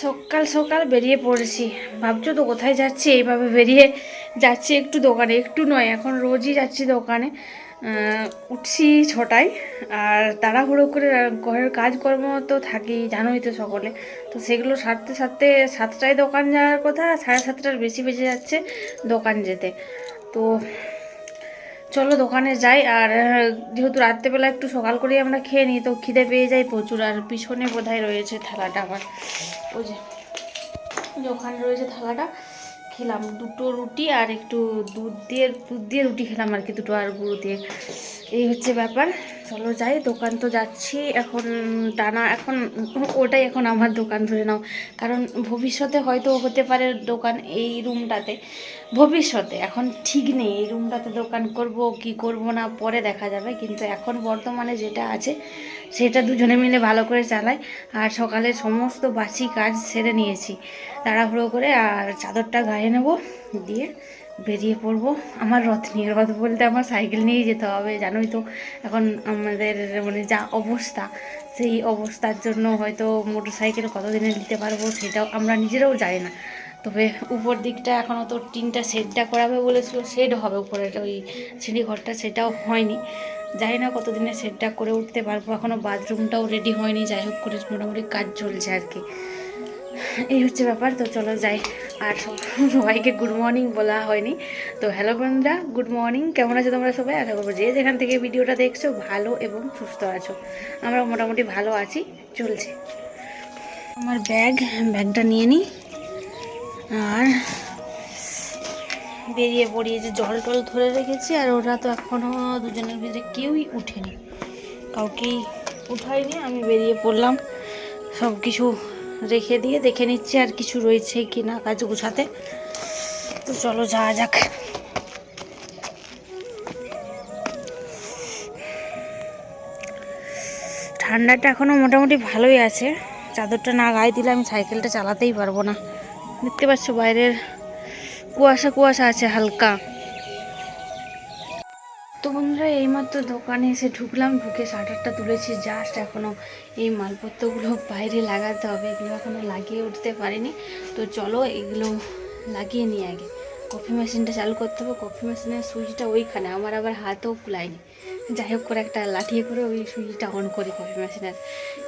সকাল সকাল বেরিয়ে পড়েছি। ভাবছ তো কোথায় যাচ্ছি? এইভাবে বেরিয়ে যাচ্ছি একটু দোকানে। একটু নয়, এখন রোজই যাচ্ছি দোকানে। উঠছি ছটায় আর তাড়াহুড়ো করে, ঘরের কাজকর্ম তো থাকেই, জানোই তো সকলে। তো সেগুলো সারতে সারতে সাতটায় দোকান যাওয়ার কথা, সাড়ে সাতটার বেশি বেজে যাচ্ছে দোকান যেতে। তো চলো দোকানে যাই, আর যেহেতু রাত্রেবেলা একটু সকাল করেই আমরা খেয়ে নিই, তো খিদে পেয়ে যাই প্রচুর, আর পিছনে বোধহয় রয়েছে থালাটা আমার। ওই যে ওখানে রয়েছে থালাটা। খেলাম দুটো রুটি আর একটু দুধ দিয়ে দুধ দিয়ে রুটি খেলাম আর কি, দুটো আর গুঁড়ো দিয়ে। এই হচ্ছে ব্যাপার। চলো যাই, দোকান তো যাচ্ছি। এখন টানা, এখন ওটাই এখন আমার দোকান ধরে নাও। কারণ ভবিষ্যতে হয়তো হতে পারে দোকান এই রুমটাতে। ভবিষ্যতে, এখন ঠিক নেই। এই রুমটাতে দোকান করব, কি করব না, পরে দেখা যাবে। কিন্তু এখন বর্তমানে যেটা আছে, সেটা দুজনে মিলে ভালো করে চালাই। আর সকালে সমস্ত বাসি কাজ সেরে নিয়েছি। তাড়াহুড়ো করে আর চাদরটা গায়ে নেব, দিয়ে বেরিয়ে পড়ব। আমার রথ নিয়ে রথ বলতে আমার সাইকেল নিয়েই যেতে হবে, জানোই তো এখন আমাদের মানে যা অবস্থা, সেই অবস্থার জন্য হয়তো মোটর সাইকেল কতদিনে নিতে পারব সেটাও আমরা নিজেরাও জানি না। তবে উপর দিকটা এখনও তো টিনটা শেডটা করাবে বলেছিল, শেড হবে উপরের ওই সিঁড়ি ঘরটা সেটাও হয়নি। জানি না কতদিনে শেডটা করে উঠতে পারব এখনও বাথরুমটাও রেডি হয়নি, যাই হোক করে মোটামুটি কাজ চলছে আর কি। এই হচ্ছে ব্যাপার, তো চলো যাই। আর সবাইকে গুড মর্নিং বলা হয়নি। তো হ্যালো বন্ধুরা গুড মর্নিং কেমন আছো তোমরা সবাই? আশা করব যে যেখান থেকে ভিডিওটা দেখছ, ভালো এবং সুস্থ আছো। আমরা মোটামুটি ভালো আছি, চলছে। আমার ব্যাগ ব্যাগটা নিয়ে নিই আর বেরিয়ে পড়িয়ে যে জল টল ধরে রেখেছি, আর ওরা তো এখনও দুজনের ভিতরে কেউই উঠেনি। কাউকেই উঠায়নি, আমি বেরিয়ে পড়লাম। সব কিছু রেখে দিয়ে দেখে নিচ্ছি আর কিছু রয়েছে কি না কাজ গুছাতে। তো চলো যাওয়া যাক। ঠান্ডাটা এখনও মোটামুটি ভালোই আছে। চাদরটা না গায়ে দিলে আমি সাইকেলটা চালাতেই পারব না। দেখতে পাচ্ছ বাইরের কুয়াশা কুয়াশা আছে হালকা। তো বন্ধুরা, এইমাত্র দোকানে এসে ঢুকলাম, ঢুকে শাটারটা তুলেছি। জাস্ট এখনও এই মালপত্রগুলো বাইরে লাগাতে হবে। এগুলো এখনও লাগিয়ে উঠতে পারিনি। তো চলো এগুলো লাগিয়ে নিই আগে। কফি মেশিনটা চালু করতে হবে। কফি মেশিনের সুইচটা ওইখানে। আমার আবার হাতেও কুলায়নি যাই হোক, করে একটা লাঠিয়ে করে ওই সুইচটা অন করি কফি মেশিনের।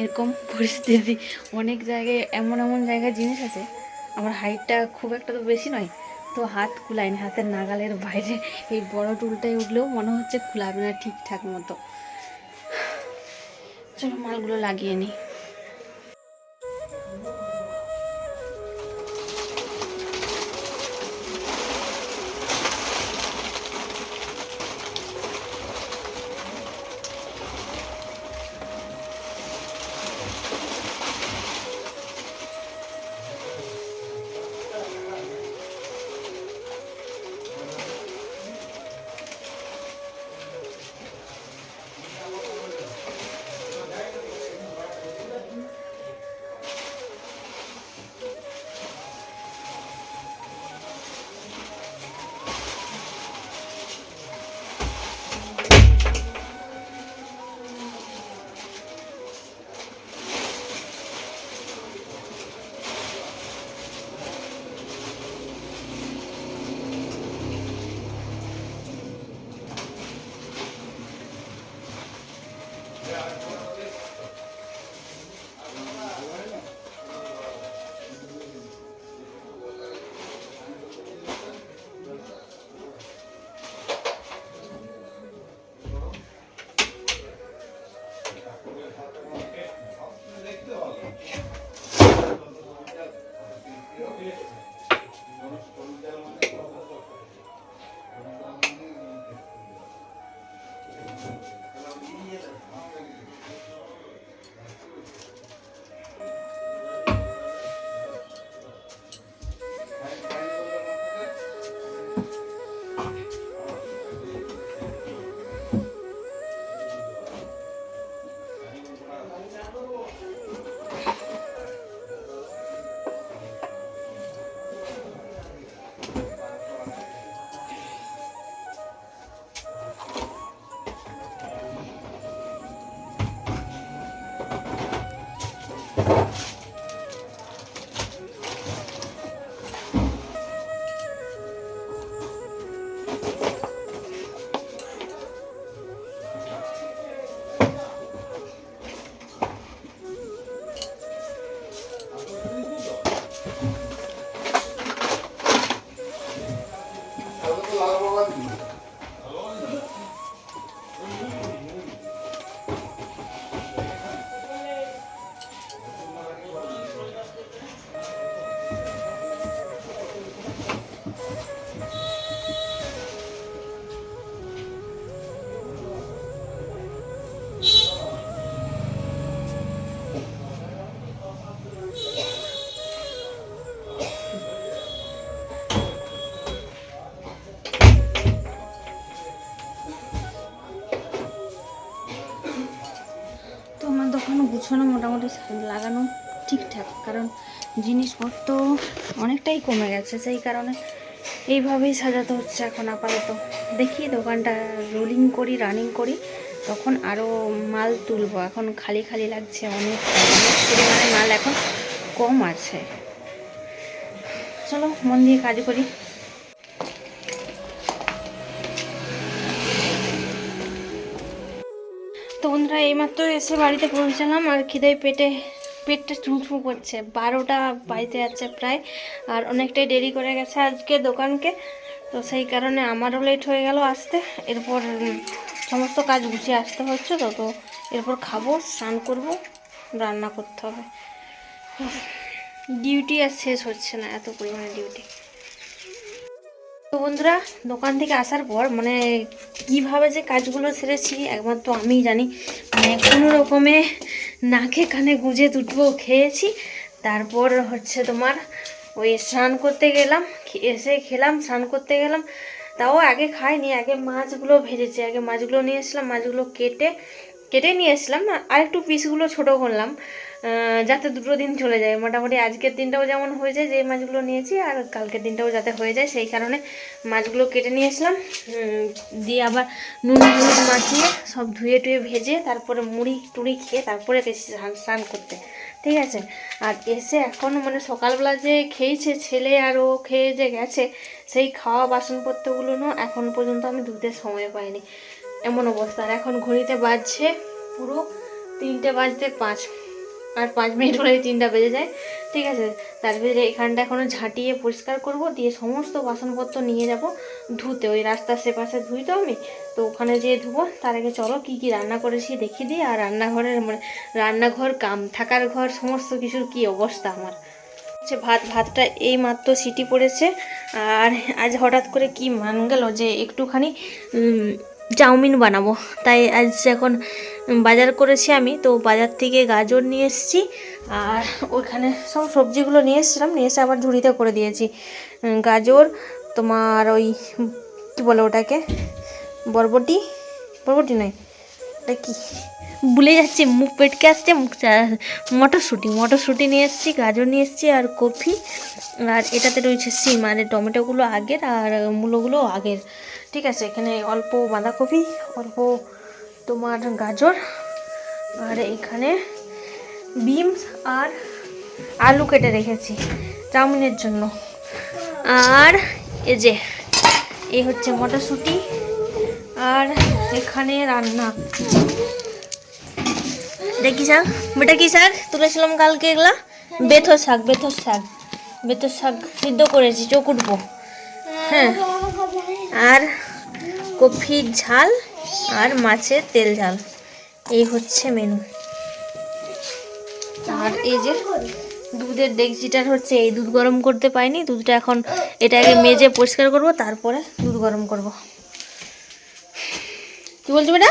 এরকম পরিস্থিতি। অনেক জায়গায় এমন এমন জায়গায় জিনিস আছে। আমার হাইটটা খুব একটা তো বেশি নয়। তো হাত খুলাইনি হাতের নাগালের বাইরে এই বড় টুলটায় উঠলেও মনে হচ্ছে খুলাবে না ঠিকঠাক মতো। চলো মালগুলো লাগিয়ে নিই। লাগানো ঠিকঠাক, কারণ জিনিসপত্র অনেকটাই কমে গেছে। সেই কারণে এইভাবেই সাজাতে হচ্ছে এখন আপাতত। দেখি দোকানটা রোলিং করি রানিং করি, তখন আরও মাল তুলবো। এখন খালি খালি লাগছে অনেক অনেক পরিমাণে মাল এখন কম আছে। চলো, মন দিয়ে কাজ করি। তো বন্ধুরা, এইমাত্র এসে বাড়িতে পৌঁছালাম, আর খিদে পেটে পেটটা চুমচুম করছে। বারোটা বাড়িতে যাচ্ছে প্রায়, আর অনেকটাই দেরি করে গেছে আজকে দোকানকে। তো সেই কারণে আমারও লেট হয়ে গেল আসতে। এরপর সমস্ত কাজ গুছিয়ে আসতে হচ্ছে তো তো এরপর খাব, স্নান করব, রান্না করতে হবে। ডিউটি আর শেষ হচ্ছে না, এত পরিমাণে ডিউটি তো বন্ধুরা, দোকান থেকে আসার পর মানে কীভাবে যে কাজগুলো সেরেছি একমাত্র আমি জানি। মানে কোনো রকমে নাকে কানে গুঁজে দুটো খেয়েছি। তারপর হচ্ছে তোমার ওই স্নান করতে গেলাম এসে খেলাম, স্নান করতে গেলাম। তাও আগে খাইনি, আগে মাছগুলো ভেজেছি, আগে মাছগুলো নিয়ে এসলাম মাছগুলো কেটে কেটে নিয়ে এসলাম আর একটু পিসগুলো ছোটো করলাম। যাতে দুটো দিন চলে যায়। মোটামুটি আজকের দিনটাও যেমন হয়ে যায়, যে মাছগুলো নিয়েছি, আর কালকের দিনটাও যাতে হয়ে যায়, সেই কারণে মাছগুলো কেটে নিয়ে এসলাম দিয়ে আবার নুন, হলুদ মাখিয়ে সব ধুয়ে টুয়ে ভেজে, তারপরে মুড়ি টুড়ি খেয়ে তারপরে গেছি স্নান করতে। ঠিক আছে? আর এসে এখন মানে সকালবেলা যে খেয়েছে ছেলে আর ও খেয়ে যে গেছে, সেই খাওয়া বাসনপত্রগুলো এখন পর্যন্ত আমি ধুতে সময় পাইনি। এমন অবস্থা। আর এখন ঘড়িতে বাজছে পুরো তিনটে বাজতে পাঁচ। আর পাঁচ মিনিট হলেই তিনটা বেজে যায়। ঠিক আছে? তার ভিতরে এখানটা এখনও ঝাঁটিয়ে পরিষ্কার করব, দিয়ে সমস্ত বাসনপত্র নিয়ে যাব ধুতে। ওই রাস্তার সে পাশে ধুই তো আমি, তো ওখানে যেয়ে ধুবো। তার আগে চলো কী কী রান্না করেছি দেখিয়ে দিই। আর রান্নাঘরের মানে রান্নাঘর, কাম, থাকার ঘর, সমস্ত কিছুর কী অবস্থা আমার? হচ্ছে ভাত, ভাতটা এই মাত্র সিটি পড়েছে। আর আজ হঠাৎ করে কি মান গেল যে একটুখানি চাউমিন বানাবো। তাই আজ এখন বাজার করেছি আমি, তো বাজার থেকে গাজর নিয়ে এসেছি আর ওইখানে সব সবজিগুলো নিয়ে এসেছিলাম, নিয়ে এসে আবার ঝুড়িতে করে দিয়েছি। গাজর, তোমার ওই কী বলে ওটাকে? বরবটি? বরবটি নয়, ওটা কি? ভুলে যাচ্ছি, মুখ পেটকে আসছে, মুখ মটরশুঁটি। মটরশুঁটি নিয়ে এসেছি, গাজর নিয়ে এসেছি আর কফি। আর এটাতে রয়েছে সিম আর টমেটোগুলো আগের আর মূলোগুলো আগের। ঠিক আছে, এখানে অল্প বাঁধাকপি, অল্প তোমার গাজর, আর এখানে বিমস আর আলু কেটে রেখেছি চাউমিনের জন্য। আর এই যে, এই হচ্ছে মটরশুঁটি, আর এখানে রান্না। দেখি শাক বেটা কি শাক? তুলেছিলাম কালকে এগুলা? বেথর শাক বেথর শাক বেথর শাক সিদ্ধ করেছি, চোখ উঠবো। হ্যাঁ আর কফির ঝাল আর মাছের তেল ঝাল। এই হচ্ছে মেনু আর এই যে দুধের ডেকচিটার হচ্ছে এই দুধ গরম করতে পাইনি দুধটা এখন এটা আগে মেজে পরিষ্কার করব তারপরে দুধ গরম করব। কি বলছো বেটা?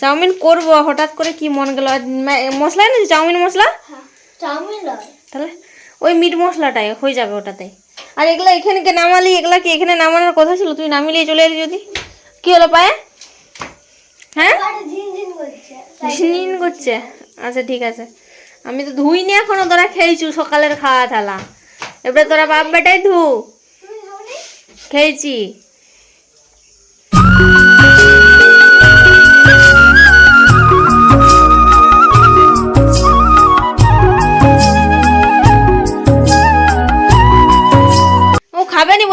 চাউমিন করব হঠাৎ করে কি মন গেল? মশলা এনেছি? চাউমিন মশলা? চাউমিন তাহলে ওই মিট মশলাটাই হয়ে যাবে ওটাতে আর এগুলা এখানে কে নামালি এগুলা কি এখানে নামানোর কথা ছিল? তুই নামিয়ে চলে এলি যদি। কি হলো পায়ে? হ্যাঁ? ঝিনঝিন করছে আচ্ছা ঠিক আছে। আমি তো ধুইনি এখনও তোরা খেয়েছু সকালের খাওয়া থালা। এবারে তোরা বাপ বেটাই ধু। খেয়েছি।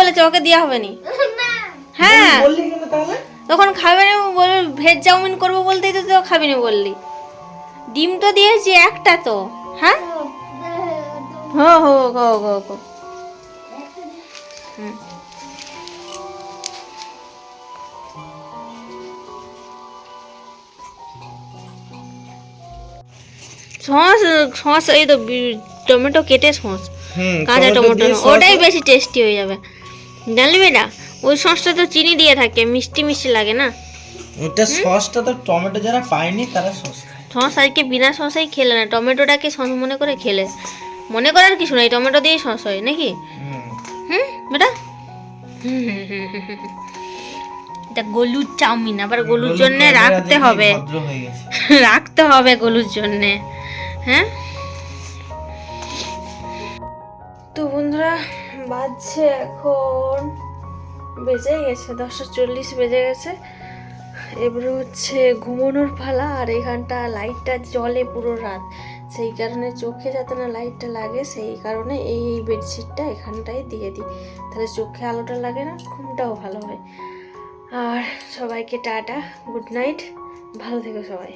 বলেছে ওকে দেওয়া হবে নি। হ্যাঁ। বললি কিন্তু তাহলে? তখন খাবে না বল ভেজ চাউমিন করব বলতেই তো তুই খাবি না বললি। ডিম তো দিয়েছি একটা তো। হ্যাঁ? হো হো গো গো গো হুম। সস সস এই তো টমেটো কেটে সস। কাঁচা টমেটো ওটাই বেশি টেস্টি হয়ে যাবে। জানলি মেয়েটা ওই সসটা তো চিনি দিয়ে থাকে মিষ্টি মিষ্টি লাগে না? ওটা সসটা তো টমেটো যারা পায়নি তারা সস খায়। সস আজকে বিনা সসেই খেলে না টমেটোটাকে সস মনে করে খেলে? মনে করার কিছু নাই টমেটো দিয়েই সস হয় নাকি? হুম। হুম বেটা? এটা গলুর চাউমিন আবার গলুর গলুর জন্য রাখতে হবে। হয়ে রাখতে হবে গলুর জন্যে হ্যাঁ? তো বন্ধুরা বাজছে এখন। বেজে গেছে, দশটা চল্লিশ বেজে গেছে। এবারে হচ্ছে ঘুমানোর পালা, আর এখানটা লাইটটা জ্বলে পুরো রাত। সেই কারণে চোখে যাতে না লাইটটা লাগে, সেই কারণে এই এই বেডশিটটা এখানটায় দিয়ে দিই। তাহলে চোখে আলোটা লাগে না, ঘুমটাও ভালো হয়। আর সবাইকে টাটা, গুড নাইট, ভালো থেকো সবাই।